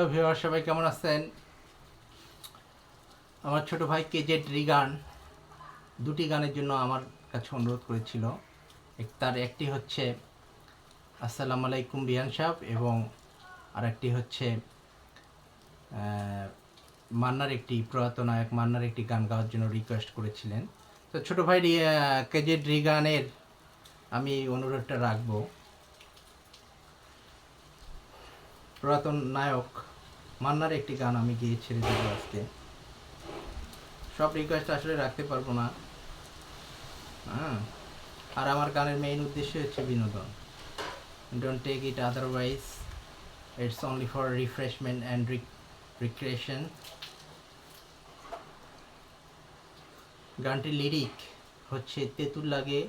Viewer সবাই কেমন আছেন? আমার ছোট ভাই কেজেড রিগান দুটি গানের জন্য আমার কাছে অনুরোধ করেছিল। তার একটি হচ্ছে আসসালামু আলাইকুম বিয়ান সাহেব এবং আরেকটি হচ্ছে আহ, মান্নার একটি প্রয়াত নায়ক মান্নার একটি গান গাওয়ার জন্য রিকোয়েস্ট করেছিলেন। তো ছোট ভাই কেজেড রিগানের আমি অনুরোধটা রাখব। পুরাতন নায়ক মান্নার একটি গান আমি গিয়ে ছেড়ে দেবো আজকে। সব রিকোয়েস্ট আসলে রাখতে পারব না। হ্যাঁ। আর আমার গানের মেইন উদ্দেশ্য হচ্ছে বিনোদন। Don't take it otherwise it's only for refreshment and recreation গানটির লিরিক হচ্ছে, তেঁতুল লাগে,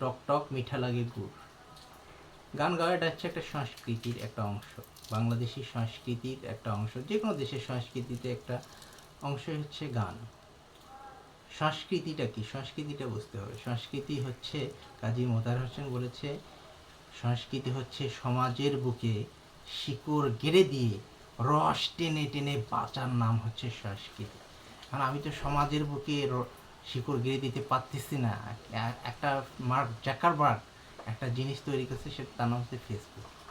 টক টক, মিঠা লাগে গুড়। গান গাওয়াটা হচ্ছে একটা সংস্কৃতির একটা অংশ। বাংলাদেশি সংস্কৃতির একটা অংশ যে কোনো দেশের সংস্কৃতিতে একটা অংশ হচ্ছে গান। সংস্কৃতিটা কি? সংস্কৃতিটা বুঝতে হবে। সংস্কৃতি হচ্ছে, কাজী মোতার হোসেন বলেছে, সংস্কৃতি হচ্ছে সমাজের বুকে শিকড় গেড়ে দিয়ে রস টেনে টেনে বাঁচার নাম হচ্ছে সংস্কৃতি। কারণ আমি তো সমাজের বুকে শিকড় গেড়ে দিতে পারতেছি না। একটা মার্ক জাকারবার্গ একটা জিনিস তৈরি করছে, সেটা তার নাম হচ্ছে ফেসবুক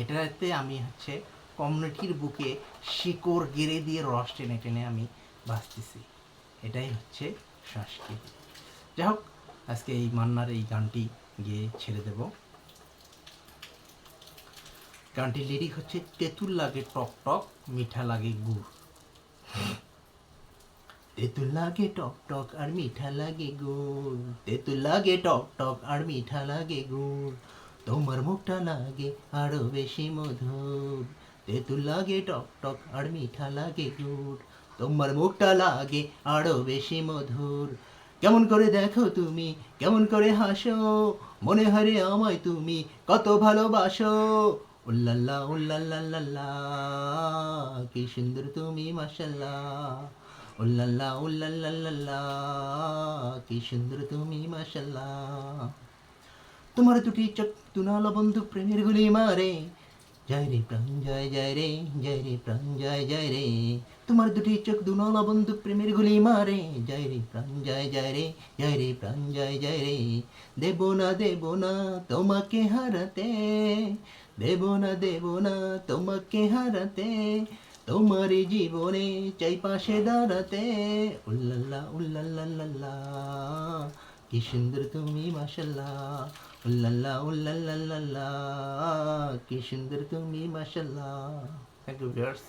এটাতে আমি হচ্ছে কমিউনিটির বুকে শিকড় গেড়ে দিয়ে রস টেনে টেনে আমি বাঁচতেছি এটাই হচ্ছে সংস্কৃতি। যাই হোক, আজকে এই মান্নার এই গানটি গিয়ে ছেড়ে দেব। গানটির লিরিক হচ্ছে, তেঁতুল লাগে টক টক, মিঠা লাগে গুড়। তেঁতুল লাগে টক টক আর মিঠা লাগে গুড়। তেঁতুল লাগে টক টক আর মিঠা লাগে গুড়। তোমার মুখটা লাগে আরও বেশি মধুর। তেঁতুল লাগে, টক টক আর মিঠা লাগে গুড়। তোমার মুখটা লাগে আরও বেশি মধুর। কেমন করে দেখো তুমি, কেমন করে হাসো, মনে হরে আমায় তুমি কত ভালোবাসো। উল্লাল্লা, উল্লাল্লাল্লাল্লা, কি সুন্দর তুমি, মাশাল্লাহ। উল্লাল্লা, উল্লাল্লাল্লাল্লা, কি সুন্দর তুমি, মাশাল্লাহ। তোমার দুটি চোখ বন্ধু প্রেমের গুলি মারে। জয় রে প্রাণ, জয় জয় রে জয় রে প্রাণ, জয় জয় রে। তোমার দুটি চোখ দুনলা বন্ধু প্রেমের গুলি মারে। জয় রে প্রাণ, জয় জয় রে জয় রে প্রাণ, জয় জয় রে। দেব না দেব না তোমাকে হারাতে। দেব না দেব না তোমাকে হারাতে। তোমার জীবনে চাই পাশে দাঁড়াতে। উল্লাল্লা, উল্লাল্লাল্লাল্লা। কি সুন্দর তুমি মাশাল্লাহ উল্লাল্লা উল্লাল্লাল্লাল্লা কি সুন্দর তুমি মাশাল্লাহ থ্যাংক ইউ ভিউয়ার্স